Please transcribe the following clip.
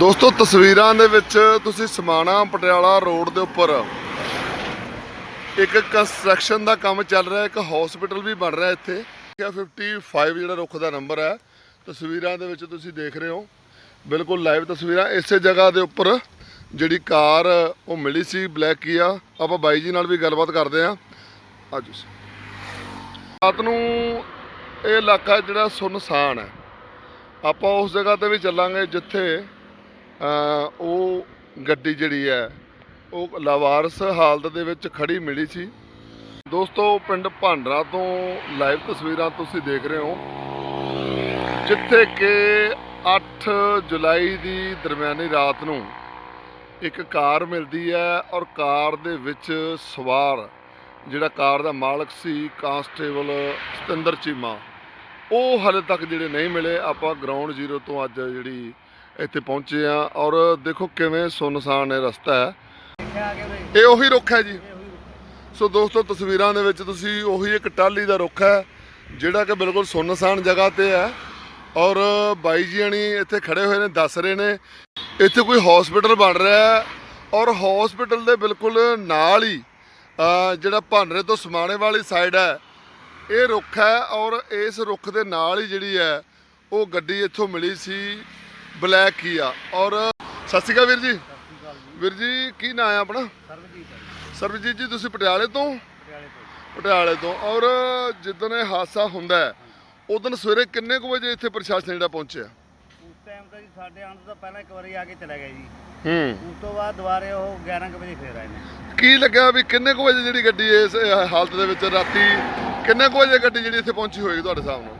ਦੋਸਤੋ, ਤਸਵੀਰਾਂ ਦੇ ਵਿੱਚ ਤੁਸੀਂ ਸਮਾਣਾ ਪਟਿਆਲਾ ਰੋਡ ਦੇ ਉੱਪਰ ਇੱਕ ਕੰਸਟਰਕਸ਼ਨ ਦਾ ਕੰਮ ਚੱਲ ਰਿਹਾ, ਇੱਕ ਹਸਪੀਟਲ ਵੀ ਬਣ ਰਿਹਾ ਇੱਥੇ। ਇਹ 55 ਜਿਹੜਾ ਰੁੱਖ ਦਾ ਨੰਬਰ ਹੈ, ਤਸਵੀਰਾਂ ਦੇ ਵਿੱਚ ਤੁਸੀਂ ਦੇਖ ਰਹੇ ਹੋ। ਬਿਲਕੁਲ ਲਾਈਵ ਤਸਵੀਰਾਂ, ਇਸੇ ਜਗ੍ਹਾ ਦੇ ਉੱਪਰ ਜਿਹੜੀ ਕਾਰ ਉਹ ਮਿਲੀ ਸੀ ਬਲੈਕ ਕੀਆ ਆਪਾਂ ਬਾਈ ਜੀ ਨਾਲ ਵੀ ਗੱਲਬਾਤ ਕਰਦੇ ਹਾਂ। ਅੱਜ ਰਾਤ ਨੂੰ ਇਹ ਇਲਾਕਾ ਜਿਹੜਾ ਸੁਨਸਾਨ ਹੈ। ਆਪਾਂ ਉਸ ਜਗ੍ਹਾ ਤੇ ਵੀ ਚੱਲਾਂਗੇ, ਜਿੱਥੇ ਉਹ ਗੱਡੀ ਜਿਹੜੀ ਹੈ, ਉਹ ਲਾਵਾਰਸ ਹਾਲਤ ਦੇ ਵਿੱਚ ਖੜੀ ਮਿਲੀ ਸੀ। ਦੋਸਤੋ, ਪਿੰਡ ਭਾਂਡਰਾ ਤੋਂ ਲਾਈਵ ਤਸਵੀਰਾਂ ਤੁਸੀਂ ਦੇਖ ਰਹੇ ਹੋ, ਜਿੱਥੇ ਕਿ 8 ਜੁਲਾਈ ਦੀ ਦਰਮਿਆਨੀ ਰਾਤ ਨੂੰ ਇੱਕ ਕਾਰ ਮਿਲਦੀ ਹੈ ਔਰ ਕਾਰ ਦੇ ਵਿੱਚ ਸਵਾਰ ਜਿਹੜਾ ਕਾਰ ਦਾ ਮਾਲਕ ਸੀ, ਕਾਂਸਟੇਬਲ ਸਤਿੰਦਰ ਚੀਮਾ, ਉਹ ਹਾਲੇ ਤੱਕ ਜਿਹੜੇ ਨਹੀਂ ਮਿਲੇ। ਆਪਾਂ ਗਰਾਊਂਡ ਜ਼ੀਰੋ ਤੋਂ ਅੱਜ ਜਿਹੜੀ ਇੱਥੇ ਪਹੁੰਚੇ ਆ ਔਰ ਦੇਖੋ ਕਿਵੇਂ ਸੁਨਸਾਨ ਇਹ ਰਸਤਾ ਹੈ। ਇਹ ਉਹੀ ਰੁੱਖ ਹੈ ਜੀ। ਸੋ ਦੋਸਤੋ, ਤਸਵੀਰਾਂ ਦੇ ਵਿੱਚ ਤੁਸੀਂ ਉਹੀ ਇੱਕ ਟਾਲੀ ਦਾ ਰੁੱਖ ਹੈ, ਜਿਹੜਾ ਕਿ ਬਿਲਕੁਲ ਸੁਨਸਾਨ ਜਗ੍ਹਾ ਤੇ ਹੈ। ਔਰ ਬਾਈ ਜੀ ਹਣੀ ਇੱਥੇ ਖੜੇ ਹੋਏ ਨੇ, ਦੱਸ ਰਹੇ ਨੇ, ਇੱਥੇ ਕੋਈ ਹਸਪੀਟਲ ਬਣ ਰਿਹਾ ਹੈ। ਔਰ ਹਸਪੀਟਲ ਦੇ ਬਿਲਕੁਲ ਨਾਲ ਹੀ ਜਿਹੜਾ ਭਾਨਰੇ ਤੋਂ ਸਮਾਣੇ ਵਾਲੀ ਸਾਈਡ ਹੈ, ਇਹ ਰੁੱਖ ਹੈ। ਔਰ ਇਸ ਰੁੱਖ ਦੇ ਨਾਲ ਹੀ ਜਿਹੜੀ ਹੈ, ਉਹ ਗੱਡੀ ਇੱਥੋਂ ਮਿਲੀ ਸੀ। ਬਲੈਕ ਕੀ ਆ। ਔਰ ਸਤਿ ਸ਼੍ਰੀ ਅਕਾਲ ਵੀਰ ਜੀ। ਵੀਰ ਜੀ ਕੀ ਨਾਂ ਹੈ ਆਪਣਾ? ਸਰਬਜੀਤ ਸਰਬਜੀਤ ਜੀ ਤੁਸੀਂ ਪਟਿਆਲੇ ਤੋਂ? ਪਟਿਆਲੇ ਤੋਂ। ਪਟਿਆਲੇ ਤੋਂ ਔਰ ਜਿੱਦਣ ਇਹ ਹਾਦਸਾ ਹੁੰਦਾ ਹੈ ਉਦੋਂ ਸਵੇਰੇ ਕਿੰਨੇ ਕੁ ਵਜੇ ਇੱਥੇ ਪ੍ਰਸ਼ਾਸਨ ਜਿਹੜਾ ਪਹੁੰਚਿਆ? ਉਸ ਟਾਈਮ ਤਾਂ ਜੀ ਸਾਡੇ ਆਉਣ ਤੋਂ ਪਹਿਲਾਂ ਇੱਕ ਵਾਰੀ ਆ ਕੇ ਚਲਾ ਗਿਆ ਜੀ। ਹੂੰ। ਉਸ ਤੋਂ ਬਾਅਦ ਦੁਬਾਰੇ ਉਹ 11 ਕੁ ਵਜੇ ਫੇਰ ਆਏ ਨੇ। ਕੀ ਲੱਗਿਆ ਵੀ ਕਿੰਨੇ ਕੁ ਵਜੇ ਜਿਹੜੀ ਗੱਡੀ ਇਸ ਹਾਲਤ ਦੇ ਵਿੱਚ ਰਾਤੀ ਕਿੰਨੇ ਕੁ ਵਜੇ ਗੱਡੀ ਜਿਹੜੀ ਇੱਥੇ ਪਹੁੰਚੀ ਹੋਏਗੀ ਤੁਹਾਡੇ ਹਿਸਾਬ ਨਾਲ?